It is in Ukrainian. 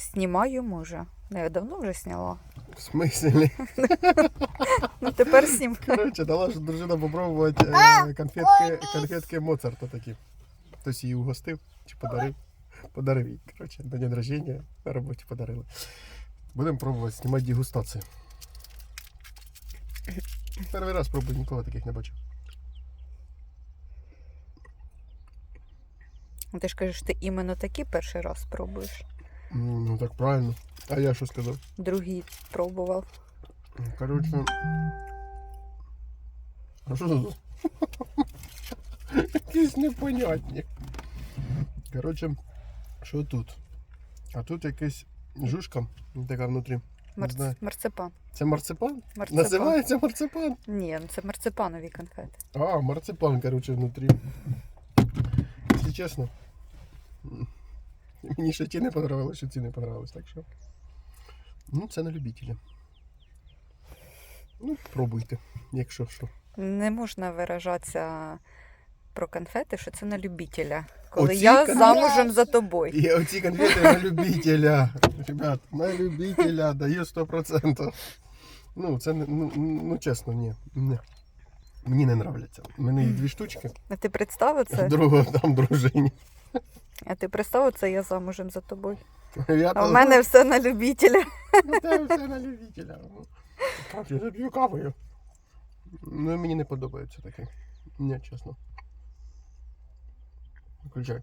Знімаю, може. Не, я давно вже зняла. В смислі? Ну тепер знімаю. Коротше, дала ж дружина попробувати е, конфетки, конфетки Моцарта такі. Хтось її угостив чи подарив. Подарив їй. Коротше, на день рождения на роботі подарили. Будемо пробувати знімати дегустацію. Перший раз пробую, ніколи таких не бачив. Ну, Ти ж кажеш, ти іменно такі перший раз пробуєш. Ну, ну так правильно. А я що сказав? Другий пробував. Коротше. А що це? за- Якісь непонятні. Коротше, що тут? А тут якась жушка така внутрі. Не Марц... знаю. Марципан. Це марципан? Марципан. Називається марципан. Ні, ну це марципанові конфети. А, марципан, короче, внутрі. Якщо чесно. Мені ще ті не понравилось, що ці не понравилось, так що. Ну, це на любителя. Ну, пробуйте, якщо що. Не можна виражатися про конфети, що це на любителя. Коли Оці я конфети- замужем за тобою. І оці конфети на любителя. Ребят, на любителя даю 100%. Ну, це ну, ну чесно, ні. ні. Мені не нравляться. У мене є дві штучки, А ти представив це? другого там дружині. А ти представив це, я замужем за тобою. Я А в мене все на любителя. Це все на любителя. Так, я заб'ю кавою. Ну, мені не подобається таке. Ні, чесно. Включай.